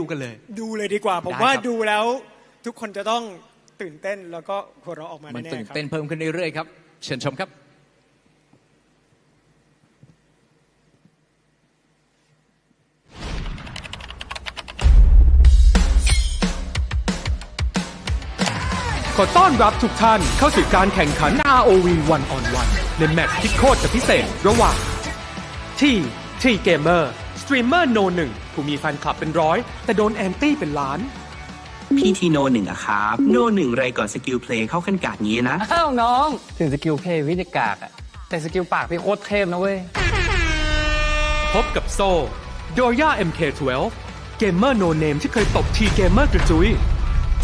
ดูกันเลย ดูเลยดีกว่า ผมได้ว่าครับ ดูแล้ว ทุกคนจะต้องตื่นเต้นแล้วก็หัวเราะออกมามันแน่ตื่นๆครับ เต้นเพิ่มขึ้นเรื่อยๆครับ เชิญชมครับ ขอต้อนรับทุกท่านเข้าสู่การแข่งขัน ROV One on One ในแมตช์ที่โคตรจะพิเศษระหว่างที่ทีเกมเมอร์ สตรีมเมอร์โนหนึ่งผู้มีแฟนคลับเป็นร้อย แต่โดนแอนตี้เป็นล้าน พี่ทีโนหนึ่งอะครับ โนหนึ่งไรก่อนสกิลเพลย์เข้าขั้นกาดงี้นะ อ้าวน้อง ถึงสกิลเพย์วิธีกากอะแต่สกิลปากพี่โคตรเทพนะเว้ย พบกับโซโดย่า MK12 เกมเมอร์โนเนมที่เคยตบทีเกมเมอร์กระจุย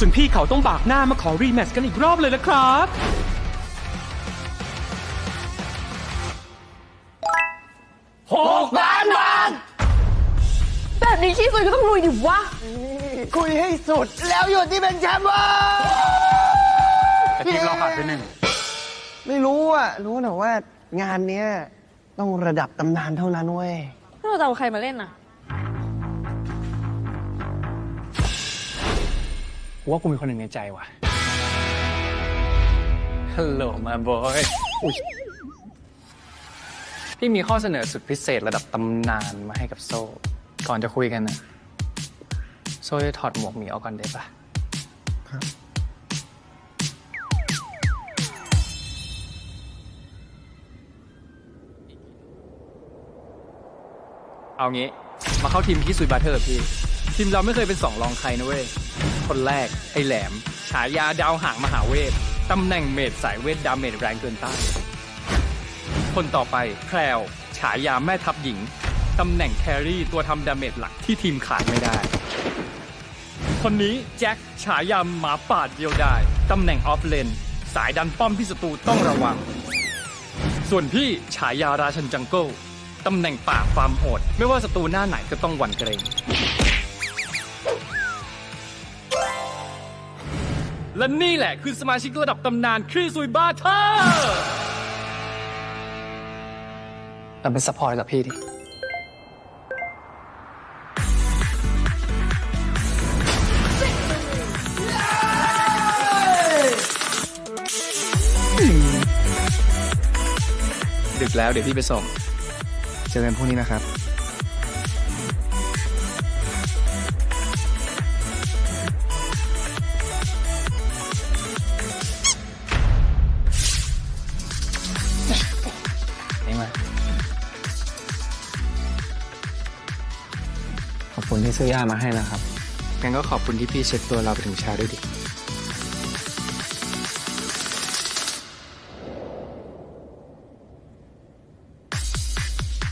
จนพี่เขาต้องบากหน้ามาขอรีแมตช์กันอีกรอบเลยนะครับ แบบนี้ขี้ซุยก็ต้องลุยดิวะ คุยให้สุดแล้วหยุดที่เป็นแชมป์เว้ยแต่ทีมเราขาดไปหนึ่งไม่รู้อะรู้แต่ว่างานเนี้ยต้องระดับตำนานเท่านั้นเว้ยเราจะเอาใครมาเล่นน่ะ กูว่ากูมีคนหนึ่งในใจว่ะ ฮัลโหลมาบอยพี่มีข้อเสนอสุดพิเศษระดับตำนานมาให้กับโซ่ ก่อนจะคุยกันนะโซ่จะถอดหมวกหมีออกก่อนได้ปะเอางี้ มาเข้าทีมที่ซุยบาเทอร์พี่ทีมเราไม่เคยเป็นสองรองใครนะเว้ย คนแรก ไอ้แหลม ฉายาดาวหางมหาเวท ตำแหน่งเมดสายเวทดาเมจแรงเกินต้านคนต่อไปแพรวฉายาแม่ทัพหญิง ตำแหน่งแครี่ตัวทำดาเมจหลักที่ทีมขาดไม่ได้ คนนี้แจ็คฉายามหมาป่าเดียวได้ตำแหน่งออฟเลน สายดันป้อมที่ศัตรูต้องระวัง ส่วนพี่ฉายาราชันจังเกิลตำแหน่งป่าฟาร์มโหด ไม่ว่าศัตรูหน้าไหนก็ต้องหวั่นเกรงและนี่แหละคือสมาชิกระดับตำนานครีซุยบาเทอร์เราเป็นซัพพอร์ตกับพี่ดิ กแล้วเดี๋ยวพี่ไปส่ง เจอกันพรุ่งนี้นะครับ นี่มา ขอบคุณที่ซื้อยามาให้นะครับ งั้นก็ขอบคุณที่พี่เช็ดตัวเราไปถึงเช้าด้วยดิ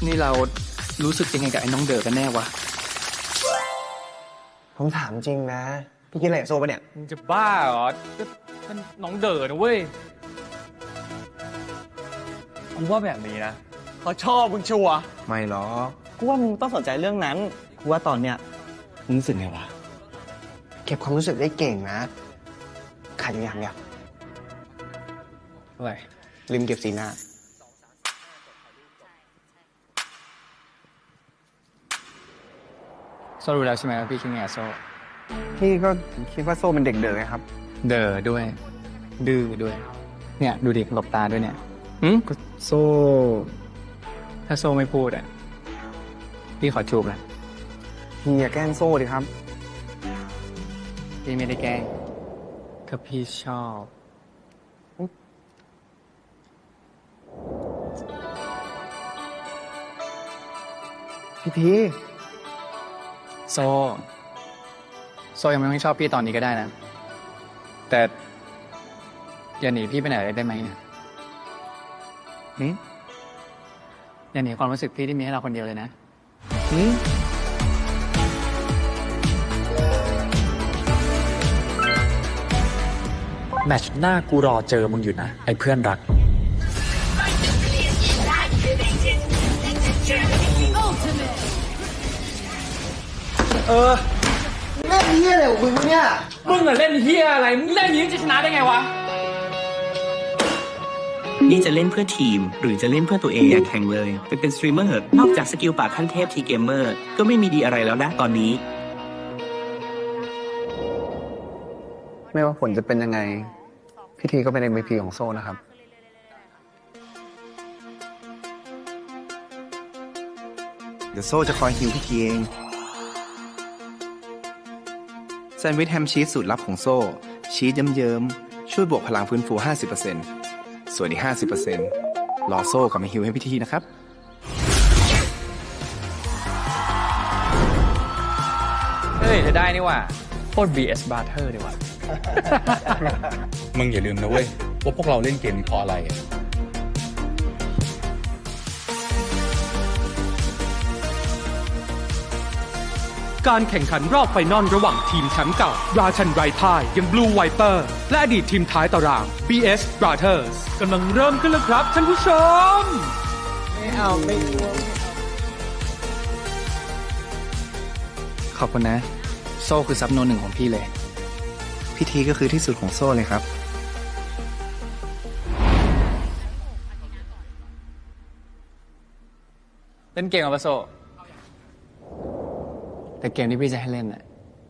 นี่เรารู้สึกยังไงกับไอ้น้องเด๋อกันแน่วะ ผมถามจริงนะ พี่กินอะไรกับโซปะเนี่ย มึงจะบ้าเหรอก็มันน้องเด๋อนะเว้ย กูว่าแบบนี้นะเขาชอบมึงชัวไม่หรอก กูว่ามึงต้องสนใจเรื่องนั้น กูว่าตอนเนี้ยมึงรู้สึกไงวะ เก็บความรู้สึกได้เก่งนะขาดอยู่อย่างเดียวอะไร ลืมเก็บสีหน้า โซ่รู้แล้วใช่ไหมว่าพี่คิดไงกับโซ่พี่ก็คิดว่าโซ่เป็นเด็กเด๋อไงครับ เด๋อด้วย ดื้อด้วย เนี่ย ดูดิหลบตาด้วยเนี่ยหืมก็โซ่ ถ้าโซ่ไม่พูดอะ พี่ขอจูบนะพี่อย่าแกล้งโซ่ดิครับ พี่ไม่ได้แกล้งก็พี่ชอบ พี่ที โซ โซยังไม่ต้องชอบพี่ตอนนี้ก็ได้นะ แต่อย่าหนีพี่ไปไหนได้ไหมหืมอย่าหนีความรู้สึกพี่ที่มีให้เราคนเดียวเลยนะแมช์หน้ากูรอเจอมึงอยู่นะ ไอ้เพื่อนรัก เล่นเฮียอะไรของมึงวะเนี่ย มึงอะเล่นเฮียอะไร มึงเล่นอย่างนี้จะชนะได้ไงวะ นี่จะเล่นเพื่อทีม หรือจะเล่นเพื่อตัวเองอย่าแข่งเลยไปเป็นสตรีมเมอร์นอกจากสกิลปากขั้นเทพทีเกมเมอร์ก็ไม่มีดีอะไรแล้วนะตอนนี้ ไม่ว่าผลจะเป็นยังไง พิธีก็เป็น MVP ของโซ่นะครับ เดี๋ยวโซ่จะคอยฮิวพี่ทีเอง แซนด์วิชแฮมชีสสูตรลับของโซ่ ชีสเยิ้มๆ ช่วยบวกพลังฟื้นฟู 50%ส่วนอีก 50%รอโซ่กลับมาฮิวให้พี่ทีนะครับ เฮ้ยจะได้นี่หว่าโคตร BS Brother ดีว่ะ มึงอย่าลืมนะเว้ย ว่าพวกเราเล่นเกมนี้เพราะอะไรอะ การแข่งขันรอบไฟนอลระหว่างทีมแชมป์เก่า ราชันไรพ่ายยัง Blue Viper และอดีตทีมท้ายตาราง BS Brothers กำลังเริ่มขึ้นแล้วครับท่านผู้ชมขอบคุณนะ โซ่คือซับโนหนึ่งของพี่เลย พี่ทีก็คือที่สุดของโซ่เลยครับ เล่นเกมกับปะโซ่ แต่เกมที่พี่จะให้เล่นน่ะ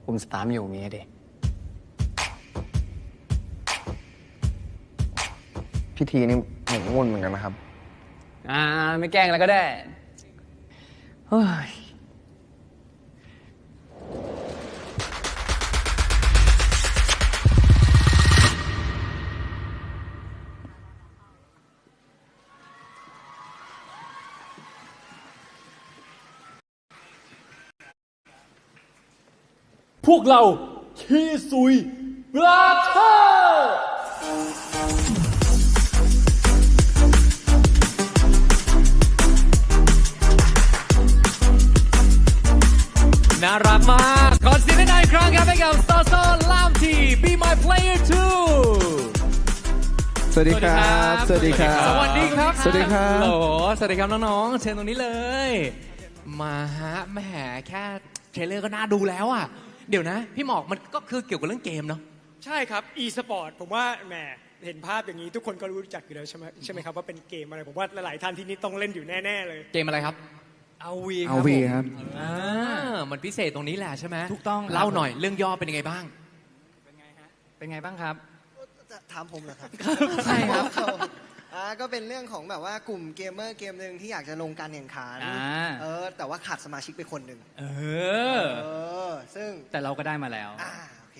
ปุ่มสตาร์ทไม่อยู่ตรงนี้ดิพิธีนี่หมกมุ่นเหมือนกันนะครับ อ่า ไม่แกล้งแล้วก็ได้ เฮ้ย พวกเราคีซุยบราเธอร์น่ารักมากขอเสียงหน่อยอีกครั้งครับให้กับโซโซลามที Be My Player 2 สวัสดีครับ สวัสดีครับ สวัสดีครับสวัสดีครับโหลสวัสดีครับน้องๆ เชิญตรงนี้เลย มาฮะแหมแค่เทรลเลอร์ก็น่าดูแล้วอะ เดี๋ยวนะ พี่หมอกมันก็คือเกี่ยวกับเรื่องเกมเนาะ ใช่ครับ e-sport ผมว่าแหมเห็นภาพอย่างนี้ทุกคนก็รู้จักอยู่แล้วใช่ไหมใช่ไหมครับว่าเป็นเกมอะไรผมว่าหลายๆท่านที่นี่ต้องเล่นอยู่แน่ๆเลยเกมอะไรครับเอาวีเอาวีครับอ่ามันพิเศษตรงนี้แหละใช่ไหมถูกต้องครับเล่าหน่อยเรื่องย่อเป็นยังไงบ้าง เป็นไงบ้างครับถามผมเหรอครับใช่ครับอ่าก็เป็นเรื่องของแบบว่ากลุ่มเกมเมอร์เกมหนึ่งที่อยากจะลงการแข่งขันอ่าเออแต่ว่าขาดสมาชิกไปคนหนึ่งเออเออ ซึ่งแต่เราก็ได้มาแล้วอ่าโอเค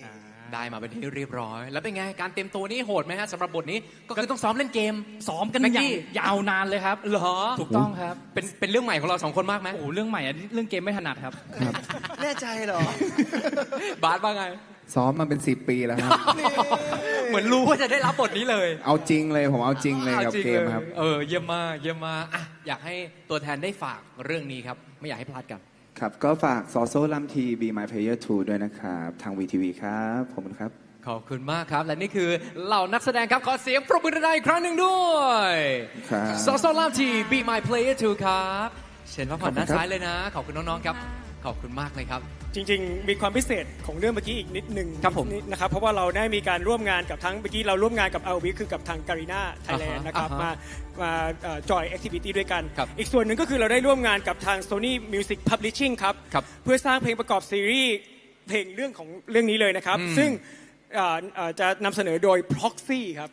ได้มาเป็นที่เรียบร้อย แล้วเป็นไง การเตรียมตัวนี่โหดไหมฮะสำหรับบทนี้ก็คือต้องซ้อมเล่นเกม ซ้อมกันแม็กอย่ากี้งยาวนานเลยครับ เหรอถูกต้องครับเป็นเป็นเรื่องใหม่ของเราสองคนมากไหมโอ้โหเรื่องใหม่อะเรื่องเกมไม่ถนัดครับ แน่ใจเหรอ บาสว่าไง ซ้อมมาเป็นสิบปีแล้วครับ เหมือนรู้ว่าจะได้รับบทนี้เลยเอาจริงเลยผมเอาจริงเลยกับอาจริงเกมครับ เออเยี่ยมมากเยี่ยมมากอะอยากให้ตัวแทนได้ฝากเรื่องนี้ครับ ไม่อยากให้พลาดกัน ครับ ก็ฝากซอโซลัมที Be My Player 2ด้วยนะครับ ทาง VTV ครับขอบคุณครับ ขอบคุณมากครับ และนี่คือเหล่านักแสดงครับ ขอเสียงปรบมือดังๆอีกครั้งหนึ่งด้วยครับซอสลามที Be My Player 2ครับ เชิญพักผ่อนด้านขอบคุณครับซ้ายเลยนะ ขอบคุณน้อง ๆ ครับ ขอบคุณมากเลยครับ จริง ๆ มีความพิเศษของเรื่องเมื่อกี้อีกนิดนึงครับผมนิดนะครับเพราะว่าเราได้มีการร่วมงานกับทั้งเมื่อกี้เราร่วมงานกับ l v คือกับทางการีนาไทยแลนด์อ่าฮะนะครับอ่าฮะมามาจอยแอคทิวิตี้ด้วยกัน ครับอีกส่วนหนึ่งก็คือเราได้ร่วมงานกับทาง Sony Music Publishing ครับ ครับเพื่อสร้างเพลงประกอบซีรีส์เพลงเรื่องของเรื่องนี้เลยนะครับ อืม ซึ่งเอ่อเอ่อจะนำเสนอโดย Proxy ครับ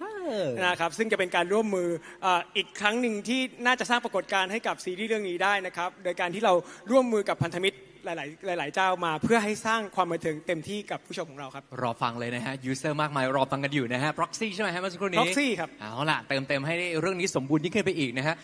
นะครับซึ่งจะเป็นการร่วมมือเอ่ออีกครั้งหนึ่งที่น่าจะสร้างปรากฏการณ์ให้กับซีรีส์เรื่องนี้ได้นะครับ โดยการที่เราร่วมมือกับพันธมิตร หลาย ๆ หลาย ๆ เจ้ามาเพื่อให้สร้างความบันเทิงเต็มที่กับผู้ชมของเราครับ รอฟังเลยนะฮะยูเซอร์มากมายรอฟังกันอยู่นะฮะ proxy ใช่ไหมฮะเมื่อสักครู่นี้ Proxy ครับ เอาล่ะเติมเต็มให้เรื่องนี้สมบูรณ์ยิ่งขึ้นไปอีกนะฮะ